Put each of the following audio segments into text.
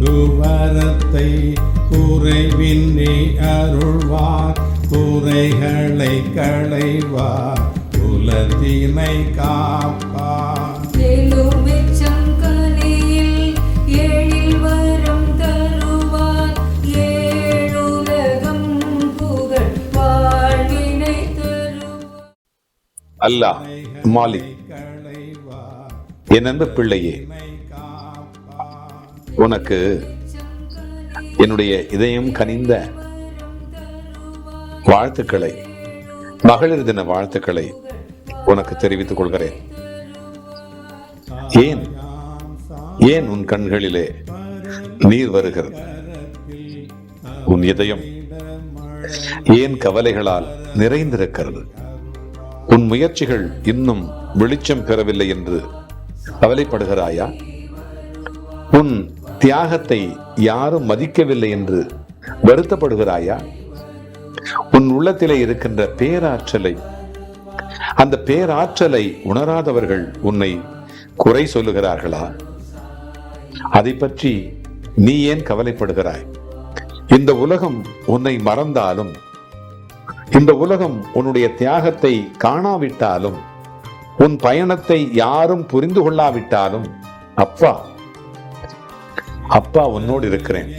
குவரத்தை குறைவின்றி அருள்வார். குறைகளை களைவார். குலத்தினை காப்பார். எழுமிச்சம் கனியில் எழில் வரம் தருவார். ஏழுலகம் புகழ் வாழ்வினை தருவார். அல்லாஹ் மாலிக் என் அன்பு பிள்ளையே உனக்கு என்னுடைய இதயம் கனிந்த வாழ்த்துக்களை மகளிர் தின வாழ்த்துக்களை உனக்கு தெரிவித்துக் கொள்கிறேன். ஏன்? ஏன் உன் கண்களிலே நீர் வருகிறது? உன் இதயம் ஏன் கவலைகளால் நிறைந்திருக்கிறது? உன் முயற்சிகள் இன்னும் வெளிச்சம் பெறவில்லை என்று கவலைப்படுகிறாயா? தியாகத்தை யாரும் மதிக்கவில்லை என்று வருத்தப்படுகிறாயா? உன் உள்ளத்திலே இருக்கின்ற பேராற்றலை அந்த பேராற்றலை உணராதவர்கள் உன்னை குறை சொல்லுகிறார்களா? அதை பற்றி நீ ஏன் கவலைப்படுகிறாய்? இந்த உலகம் உன்னை மறந்தாலும் இந்த உலகம் உன்னுடைய தியாகத்தை காணாவிட்டாலும் உன் பயணத்தை யாரும் புரிந்து கொள்ளாவிட்டாலும் அப்பா அப்பா உன்னோடு இருக்கிறேன்.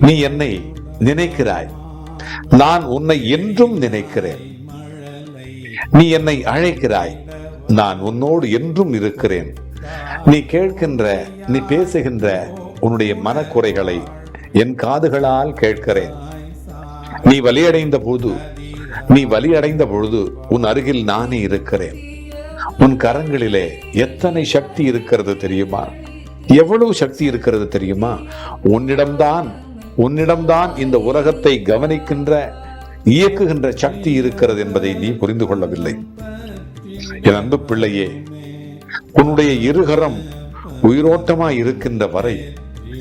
நீ என்னை நினைக்கிறாய். நான் உன்னை என்றும் நினைக்கிறேன். நீ என்னை அழைக்கிறாய். நான் உன்னோடு என்றும் இருக்கிறேன். நீ கேட்கின்ற நீ பேசுகின்ற உன்னுடைய மனக்குறைகளை என் காதுகளால் கேட்கிறேன். நீ வலியடைந்த போது நீ வலியடைந்த பொழுது உன் அருகில் நானே இருக்கிறேன். உன் கரங்களிலே எத்தனை சக்தி இருக்கிறது தெரியுமா? எவ்வளவு சக்தி இருக்கிறது தெரியுமா? உன்னிடம்தான் உன்னிடம்தான் இந்த உலகத்தை கவனிக்கின்ற இயக்குகின்ற சக்தி இருக்கிறது என்பதை நீ புரிந்து கொள்ளவில்லை. என் அன்பு பிள்ளையே உன்னுடைய இருகரம் உயிரோட்டமாய் இருக்கின்ற வரை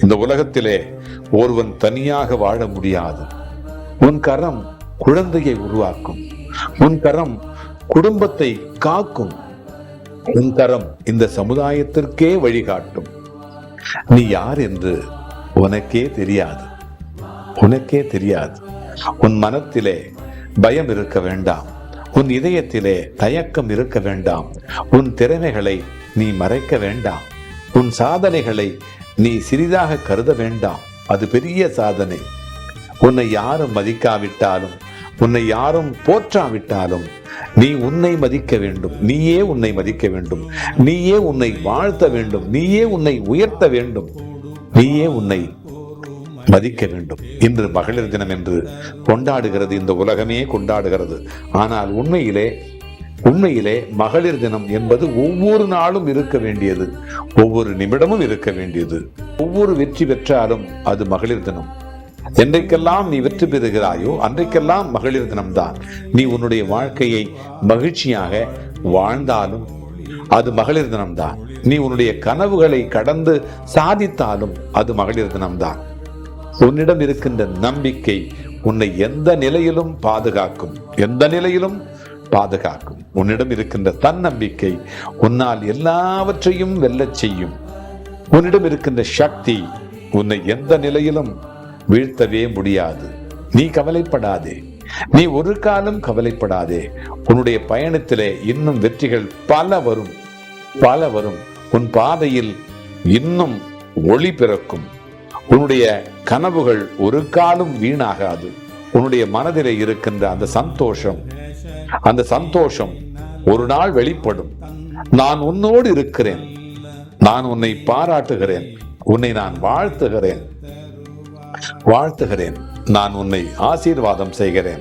இந்த உலகத்திலே ஒருவன் தனியாக வாழ முடியாது. உன் கரம் குழந்தையை உருவாக்கும். உன் கரம் குடும்பத்தை காக்கும். உன் கரம் இந்த சமுதாயத்திற்கே வழிகாட்டும். நீ யார் என்று உனக்கே தெரியாது. உனக்கே தெரியாது. உன் மனத்திலே பயம் இருக்க வேண்டாம். உன் இதயத்திலே தயக்கம் இருக்க வேண்டாம். உன் திறமைகளை நீ மறைக்க வேண்டாம். உன் சாதனைகளை நீ சிறிதாக கருத வேண்டாம். அது பெரிய சாதனை. உன்னை யாரும் மதிக்காவிட்டாலும் உன்னை யாரும் போற்றாவிட்டாலும் நீ உன்னை மதிக்க வேண்டும். நீயே உன்னை மதிக்க வேண்டும். நீயே உன்னை வாழ்த்த வேண்டும். நீயே உன்னை உயர்த்த வேண்டும். நீயே உன்னை மதிக்க வேண்டும். இன்று மகளிர் தினம் என்று கொண்டாடுகிறது. இந்த உலகமே கொண்டாடுகிறது. ஆனால் உண்மையிலே உண்மையிலே மகளிர் தினம் என்பது ஒவ்வொரு நாளும் இருக்க வேண்டியது. ஒவ்வொரு நிமிடமும் இருக்க வேண்டியது. ஒவ்வொரு வெற்றி பெற்றாலும் அது மகளிர் தினம். என்றைக்கெல்லாம் நீ வெற்றி பெறுகிறாயோ அன்றைக்கெல்லாம் மகளிர் தினம்தான். நீ உன்னுடைய வாழ்க்கையை மகிழ்ச்சியாக வாழ்ந்தாலும் அது மகளிர் தினம்தான். நீ உன்னுடைய கனவுகளை கடந்து சாதித்தாலும் அது மகளிர் தினம்தான். உன்னிடம் இருக்கின்ற நம்பிக்கை உன்னை எந்த நிலையிலும் பாதுகாக்கும். எந்த நிலையிலும் பாதுகாக்கும். உன்னிடம் இருக்கின்ற தன்னம்பிக்கை உன்னால் எல்லாவற்றையும் வெல்லச் செய்யும். உன்னிடம் இருக்கின்ற சக்தி உன்னை எந்த நிலையிலும் வீழ்த்தவே முடியாது. நீ கவலைப்படாதே. நீ ஒரு காலம் கவலைப்படாதே. உன்னுடைய பயணத்திலே இன்னும் வெற்றிகள் பல வரும். பல வரும். உன் பாதையில் இன்னும் ஒளி பிறக்கும். உன்னுடைய கனவுகள் ஒரு காலம் வீணாகாது. உன்னுடைய மனதிலே இருக்கின்ற அந்த சந்தோஷம் அந்த சந்தோஷம் ஒரு நாள் வெளிப்படும். நான் உன்னோடு இருக்கிறேன். நான் உன்னை பாராட்டுகிறேன். உன்னை நான் வாழ்த்துகிறேன். வாழ்த்துகிறேன். நான் உன்னை ஆசீர்வாதம் செய்கிறேன்.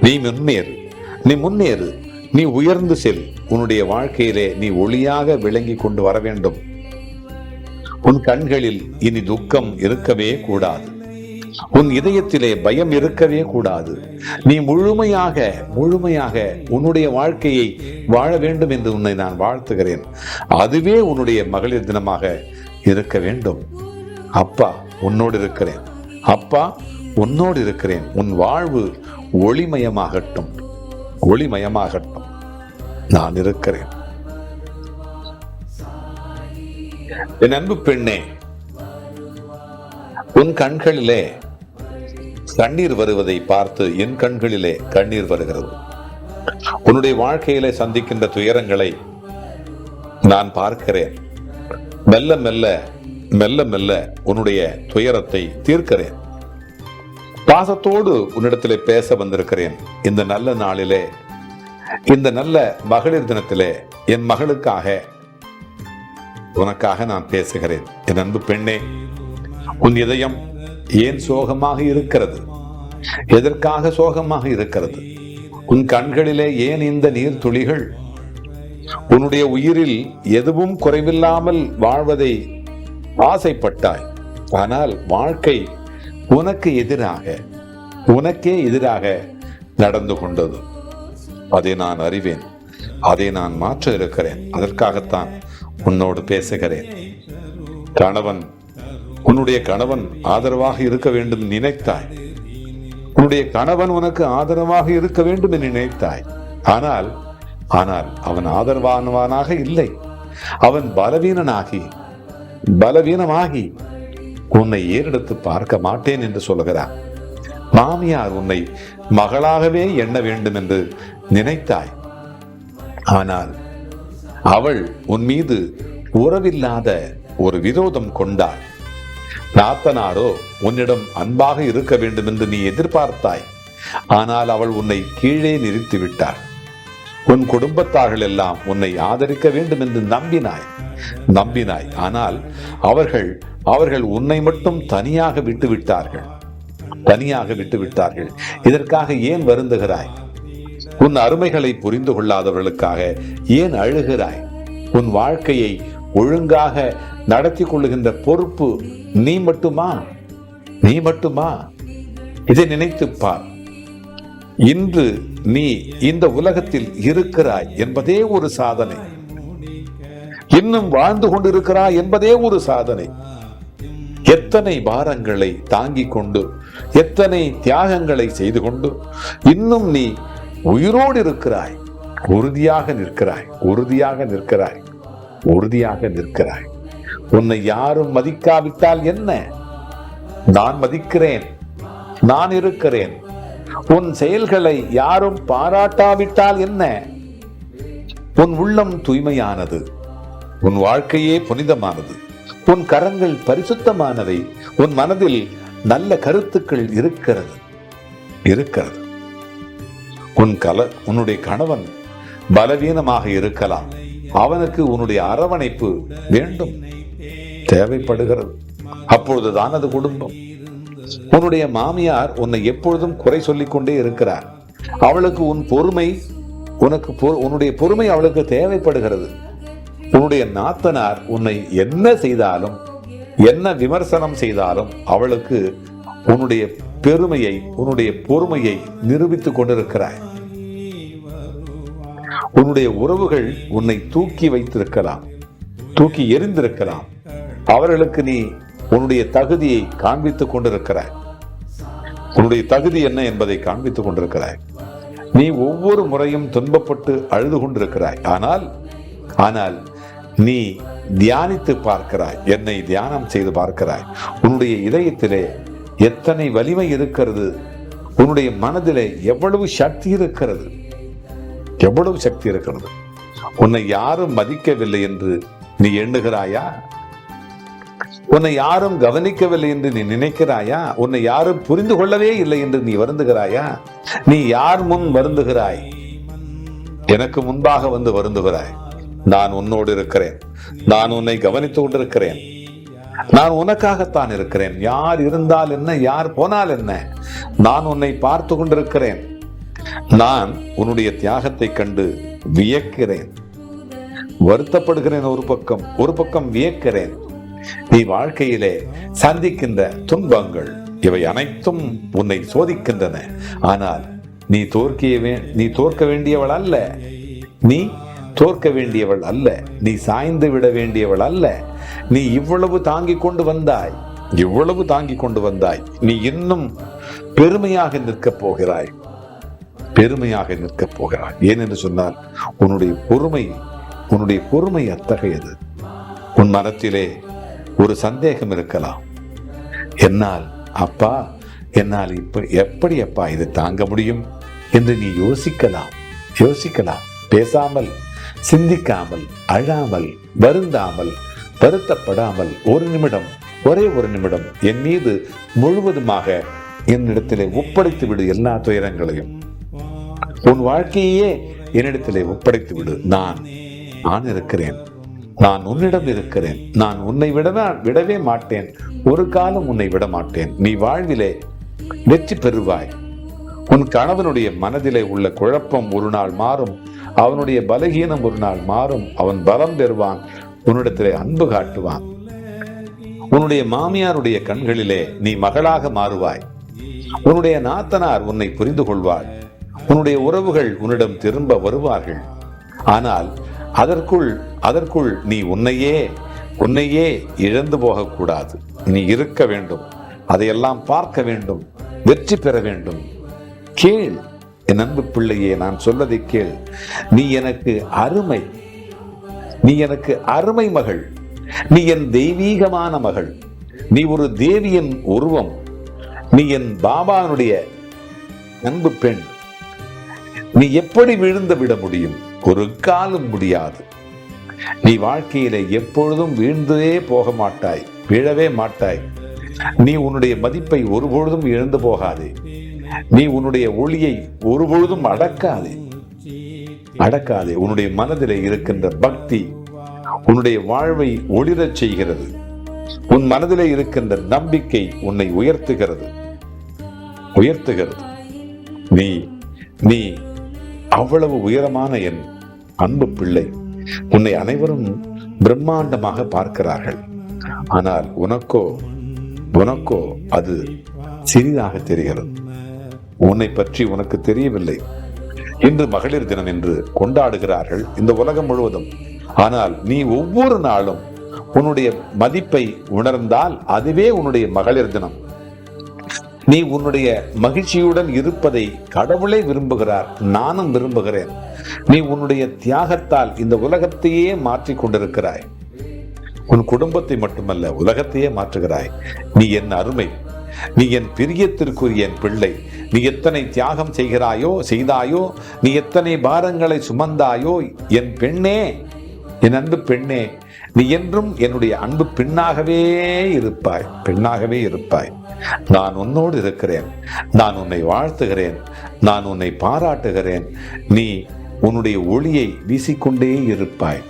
நீ முன்னேறு. நீ முன்னேறு. நீ உயர்ந்து செல். உன்னுடைய வாழ்க்கையிலே நீ ஒளியாக விளங்கி கொண்டு வர வேண்டும். உன் கண்களில் இனி துக்கம் இருக்கவே கூடாது. உன் இதயத்திலே பயம் இருக்கவே கூடாது. நீ முழுமையாக முழுமையாக உன்னுடைய வாழ்க்கையை வாழ வேண்டும் என்று உன்னை நான் வாழ்த்துகிறேன். அதுவே உன்னுடைய மகளிர் தினமாக இருக்க வேண்டும். அப்பா உன்னோடு இருக்கிறேன். அப்பா உன்னோடு இருக்கிறேன். உன் வாழ்வு ஒளிமயமாகட்டும். ஒளிமயமாகட்டும். நான் இருக்கிறேன். என் அன்பு பெண்ணே உன் கண்களிலே கண்ணீர் வருவதை பார்த்து என் கண்களிலே கண்ணீர் வருகிறது. உன்னுடைய வாழ்க்கையிலே சந்திக்கின்ற துயரங்களை நான் பார்க்கிறேன். மெல்ல மெல்ல மெல்ல மெல்ல உன்னுடைய துயரத்தை தீர்க்கிறேன். பாசத்தோடு உன்னிடத்திலே பேச வந்திருக்கிறேன். இந்த நல்ல நாளிலே இந்த நல்ல மகளிர் தினத்திலே என் மகளுக்காக உனக்காக நான் பேசுகிறேன். என் அன்பு பெண்ணே உன் இதயம் ஏன் சோகமாக இருக்கிறது? எதற்காக சோகமாக இருக்கிறது? உன் கண்களிலே ஏன் இந்த நீர் துளிகள் உன்னுடைய உயிரில் எதுவும் குறைவில்லாமல் வாழ்வதை ஆசைப்பட்டாய். ஆனால் வாழ்க்கை உனக்கு எதிராக உனக்கே எதிராக நடந்து கொண்டது. அதை நான் அறிவேன். அதை நான் மாற்ற இருக்கிறேன். அதற்காகத்தான் உன்னோடு பேசுகிறேன். கணவன் உன்னுடைய கணவன் ஆதரவாக இருக்க வேண்டும் நினைத்தாய். உன்னுடைய கணவன் உனக்கு ஆதரவாக இருக்க வேண்டும் என்று நினைத்தாய். ஆனால் ஆனால் அவன் ஆதரவானவனாக இல்லை. அவன் பலவீனனாகி பலவீனமாகி உன்னை ஏறெடுத்து பார்க்க மாட்டேன் என்று சொல்லுகிறான் மாமியார் உன்னை மகளாகவே எண்ண வேண்டும் என்று நினைத்தாய். ஆனால் அவள் உன் மீது உறவில்லாத ஒரு விரோதம் கொண்டாள். நாத்தனாரோ உன்னிடம் அன்பாக இருக்க வேண்டும் என்று நீ எதிர்பார்த்தாய். ஆனால் அவள் உன்னை கீழே நிறுத்திவிட்டாள். உன் குடும்பத்தார்கள் எல்லாம் உன்னை ஆதரிக்க வேண்டும் என்று நம்பினாய். நம்பினாய். ஆனால் அவர்கள் அவர்கள் உன்னை மட்டும் தனியாக விட்டு விட்டார்கள் தனியாக விட்டு விட்டார்கள் இதற்காக ஏன் வருந்துகிறாய்? உன் அருமைகளை புரிந்து கொள்ளாதவர்களுக்காக ஏன் அழுகிறாய்? உன் வாழ்க்கையை ஒழுங்காக நடத்தி கொள்ளுகின்ற பொறுப்பு நீ மட்டுமா? நீ மட்டுமா? இதை நினைத்துப் பார். இன்று நீ இந்த உலகத்தில் இருக்கிறாய் என்பதே ஒரு சாதனை. இன்னும் வாழ்ந்து கொண்டிருக்கிறாய் என்பதே ஒரு சாதனை. எத்தனை பாரங்களை தாங்கிக் கொண்டு எத்தனை தியாகங்களை செய்து கொண்டு இன்னும் நீ உயிரோடு இருக்கிறாய். உறுதியாக நிற்கிறாய் உறுதியாக நிற்கிறாய் உறுதியாக நிற்கிறாய். உன்னை யாரும் மதிக்காவிட்டால் என்ன? நான் மதிக்கிறேன் நான் இருக்கிறேன். உன் செயல்களை யாரும் பாராட்டாவிட்டால் என்ன? உன் உள்ளம் தூய்மையானது. உன் வாழ்க்கையே புனிதமானது. உன் கரங்கள் பரிசுத்தமானவை. உன் மனதில் நல்ல கருத்துக்கள் இருக்கிறது. இருக்கிறது. உன் கல உன்னுடைய கணவன் பலவீனமாக இருக்கலாம். அவனுக்கு உன்னுடைய அரவணைப்பு வேண்டும். தேவைப்படுகிறது. அப்பொழுதுதான் அது குடும்பம். உன்னுடைய மாமியார் உன்னை எப்பொழுதும் குறை சொல்லிக்கொண்டே இருக்கிறார். அவளுக்கு உன் பொறுமை உனக்கு பொ- உன்னுடைய பொறுமை அவளுக்கு தேவைப்படுகிறது. உன்னுடைய நாத்தனார் உன்னை என்ன செய்தாலும் என்ன விமர்சனம் செய்தாலும் அவளுக்கு உன்னுடைய பெருமையை உன்னுடைய பொறுமையை நிரூபித்துக் கொண்டிருக்கிறாய். உன்னுடைய உறவுகள் உன்னை தூக்கி வைத்திருக்கலாம் தூக்கி எறிந்திருக்கலாம். அவர்களுக்கு நீ உன்னுடைய தகுதியை காண்பித்துக் கொண்டிருக்கிறாய். உன்னுடைய தகுதி என்ன என்பதை காண்பித்துக் கொண்டிருக்கிறாய். நீ ஒவ்வொரு முறையும் துன்பப்பட்டு அழுது கொண்டிருக்கிறாய். ஆனால் ஆனால் நீ தியானித்து பார்க்கிறாய். என்னை தியானம் செய்து பார்க்கிறாய். உன்னுடைய இதயத்திலே எத்தனை வலிமை இருக்கிறது. உன்னுடைய மனதிலே எவ்வளவு சக்தி இருக்கிறது. எவ்வளவு சக்தி இருக்கிறது. உன்னை யாரும் மதிக்கவில்லை என்று நீ எண்ணுகிறாயா? உன்னை யாரும் கவனிக்கவில்லை என்று நீ நினைக்கிறாயா? உன்னை யாரும் புரிந்து கொள்ளவே இல்லை என்று நீ வருந்துகிறாயா? நீ யார் முன் வருந்துகிறாய்? எனக்கு முன்பாக வந்து வருந்துகிறாய். நான் உன்னோடு இருக்கிறேன். நான் உன்னை கவனித்துக் கொண்டிருக்கிறேன். நான் உனக்காகத்தான் இருக்கிறேன். யார் இருந்தால் என்ன யார் போனால் என்ன? நான் உன்னை பார்த்து கொண்டிருக்கிறேன். நான் உன்னுடைய தியாகத்தை கண்டு வியக்கிறேன். வருத்தப்படுகிறேன் ஒரு பக்கம் ஒரு பக்கம் வியக்கிறேன். நீ வாழ்க்கையிலே சந்திக்கின்ற துன்பங்கள் இவை அனைத்தும் உன்னை சோதிக்கின்றன. ஆனால் நீ தோற்கிய நீ தோற்க வேண்டியவள் அல்ல. நீ தோற்க வேண்டியவள் அல்ல. நீ சாய்ந்து விட வேண்டியவள் அல்ல. நீ இவ்வளவு தாங்கிக் கொண்டு வந்தாய். இவ்வளவு தாங்கிக் கொண்டு வந்தாய். நீ இன்னும் பெருமையாக நிற்கப் போகிறாய். பெருமையாக நிற்கப் போகிறாய். ஏனென்று சொன்னால் உன்னுடைய பொறுமை உன்னுடைய பொறுமை அத்தகையது. உன் மனத்திலே ஒரு சந்தேகம் இருக்கலாம். என்னால் அப்பா என்னால் இப்ப எப்படி அப்பா இது தாங்க முடியும்? என்று நீ யோசிக்கலாம் யோசிக்கலாம். பேசாமல் சிந்திக்காமல் அழாமல் வருந்தாமல் வருத்தப்படாமல் ஒரு நிமிடம் ஒரே ஒரு நிமிடம் என் மீது முழுவதுமாக என்னிடத்திலே ஒப்படைத்து விடு எல்லா துயரங்களையும். உன் வாழ்க்கையே என்னிடத்திலே ஒப்படைத்து விடு. நான் நான் இருக்கிறேன். நான் உன்னிடம் இருக்கிறேன். நான் உன்னை விடவே விடவே மாட்டேன். ஒரு காலம் உன்னை விட மாட்டேன். நீ வாழ்விலே வெற்றி பெறுவாய். உன் கணவனுடைய மனதிலே உள்ள குழப்பம் ஒரு நாள் மாறும். அவனுடைய பலகீனம் ஒரு நாள் மாறும். அவன் பலம் பெறுவான். உன்னிடத்திலே அன்பு காட்டுவான். உன்னுடைய மாமியாருடைய கண்களிலே நீ மகளாக மாறுவாய். உன்னுடைய நாத்தனார் உன்னை புரிந்து கொள்வாள் உன்னுடைய உறவுகள் உன்னிடம் திரும்ப வருவார்கள். ஆனால் அதற்குள் அதற்குள் நீ உன்னையே உன்னையே இழந்து போகக்கூடாது. நீ இருக்க வேண்டும். அதையெல்லாம் பார்க்க வேண்டும். வெற்றி பெற வேண்டும். கேள். என் அன்பு பிள்ளையே நான் சொல்வதை கேள். நீ எனக்கு அருமை. நீ எனக்கு அருமை மகள். நீ என் தெய்வீகமான மகள். நீ ஒரு தேவியின் உருவம். நீ என் பாபானுடைய அன்பு பெண். நீ எப்படி விழுந்து விட முடியும்? ஒரு காலம் முடியாது. நீ வாழ்க்கையிலே எப்பொழுதும் வீழ்ந்தே போக மாட்டாய் விழவே மாட்டாய். நீ உன்னுடைய மதிப்பை ஒருபொழுதும் இழந்து போகாதே. நீ உன்னுடைய ஒளியை ஒருபொழுதும் அடக்காதே. அடக்காதே. உன்னுடைய மனதில் இருக்கின்ற பக்தி உன்னுடைய வாழ்வை ஒளிரச் செய்கிறது. உன் மனதில் இருக்கின்ற நம்பிக்கை உன்னை உயர்த்துகிறது. உயர்த்துகிறது. நீ நீ அவ்வளவு உயரமான என் அன்பு பிள்ளை உன்னை அனைவரும் பிரம்மாண்டமாக பார்க்கிறார்கள். ஆனால் உனக்கோ உனக்கோ அது சிறிதாக தெரிகிறது. உன்னை பற்றி உனக்கு தெரியவில்லை. இன்று மகளிர் தினம் என்று கொண்டாடுகிறார்கள் இந்த உலகம் முழுவதும். ஆனால் நீ ஒவ்வொரு நாளும் உன்னுடைய மதிப்பை உணர்ந்தால் அதுவே உன்னுடைய மகளிர் தினம். நீ உன்னுடைய மகிழ்ச்சியுடன் இருப்பதை கடவுளே விரும்புகிறார் நானும் விரும்புகிறேன். நீ உன்னுடைய தியாகத்தால் இந்த உலகத்தையே மாற்றிக் கொண்டிருக்கிறாய். உன் குடும்பத்தை மட்டுமல்ல உலகத்தையே மாற்றுகிறாய். நீ என் அருமை நீ என் பிரியத்திற்குரிய என் பிள்ளை. நீ எத்தனை தியாகம் செய்கிறாயோ செய்தாயோ நீ எத்தனை பாரங்களை சுமந்தாயோ என் பெண்ணே என் அன்பு பெண்ணே நீ என்றும் என்னுடைய அன்பு பெண்ணாகவே இருப்பாய் பெண்ணாகவே இருப்பாய். நான் உன்னோடு இருக்கிறேன் நான் உன்னை வாழ்த்துகிறேன் நான் உன்னை பாராட்டுகிறேன். நீ உன்னுடைய ஒளியை வீசிக்கொண்டே இருப்பாய்.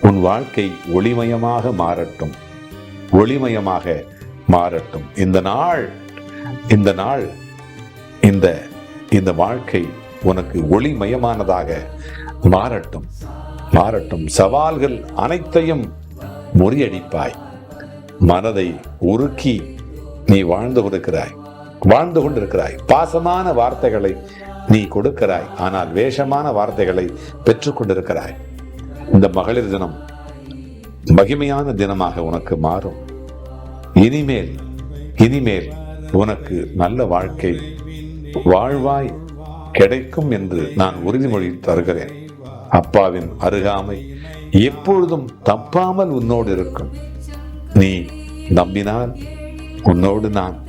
உன் வாழ்க்கை ஒளிமயமாக மாறட்டும் ஒளிமயமாக மாறட்டும். இந்த நாள் இந்த நாள் இந்த இந்த வாழ்க்கை உனக்கு ஒளிமயமானதாக மாறட்டும் மாறட்டும். சவால்கள் அனைத்தையும் முறியடிப்பாய். மனதை உருக்கி நீ வாழ்ந்து கொடுக்கிறாய் வாழ்ந்து கொண்டிருக்கிறாய். பாசமான வார்த்தைகளை நீ கொடுக்கிறாய். ஆனால் வேஷமான வார்த்தைகளை பெற்றுக்கொண்டிருக்கிறாய் இந்த மகளிர் தினம் மகிமையான தினமாக உனக்கு மாறும். இனிமேல் இனிமேல் உனக்கு நல்ல வாழ்க்கை வாழ்வாய் கிடைக்கும் என்று நான் உறுதிமொழி தருகிறேன். அப்பாவின் அருகாமை எப்பொழுதும் தப்பாமல் உன்னோடு இருக்கும். நீ நம்பினால் உன்னோடு நான்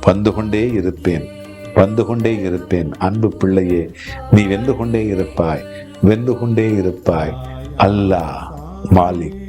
வந்து கொண்டே இருப்பேன். வந்து கொண்டே இருப்பேன். அன்பு பிள்ளையே நீ வென்று கொண்டே இருப்பாய். வென்று கொண்டே இருப்பாய். அல்லாஹ் மாலிக்.